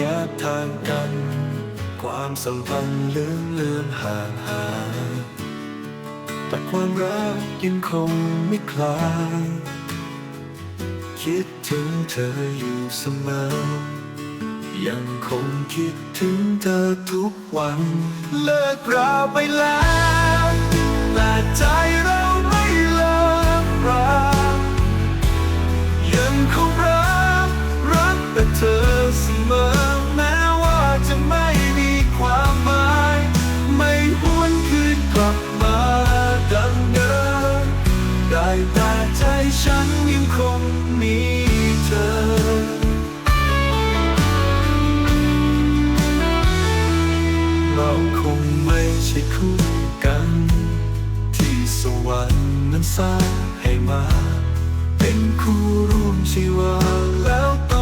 แยกทางกัน ความสัมพันธ์เลื่อนเลือนห่างหายแต่ความรักยังคงไม่คลาย คิดถึงเธออยู่เสมอ ยังคงคิดถึงเธอทุกวัน เลิกราไปแล้วแต่ใจ วันนั้นสร้างให้มา เป็นคู่ร่วมชีวาแล้วต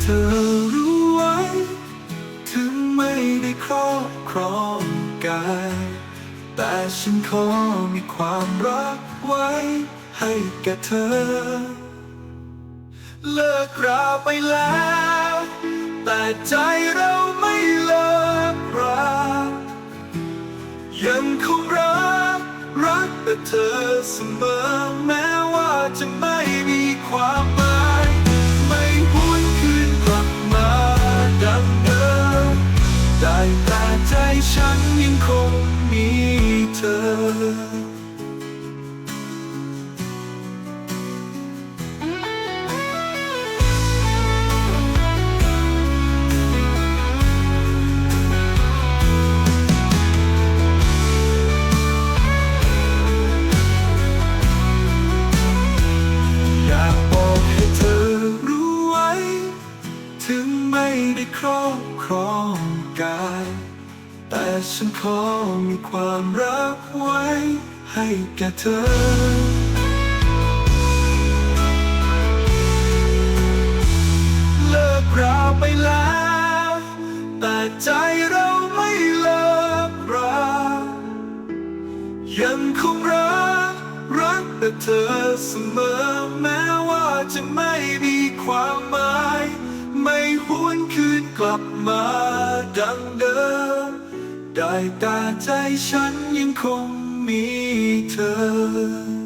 เธอรู้ไว้ ถึงไม่ได้ครอบครองกาย แต่ฉันขอมีความรักไว้ ให้แก่เธอ เลิกราไปแล้ว แต่ใจเราไม่เลิกรายังคงรัก รักแต่เธอเสมอแม้ ถึงไม่ได้ครอบครองกาย แต่ฉันขอมีความรักไว้ให้แก่เธอเลิกราไปแล้ว แต่ใจเราไม่เลิกรายังคงรัก รักแต่เธอเสมอแม้ว่าจะไม่มีความหมาย ลับมาดังเดิม ได้แต่ใจฉันยังคงมีเธอ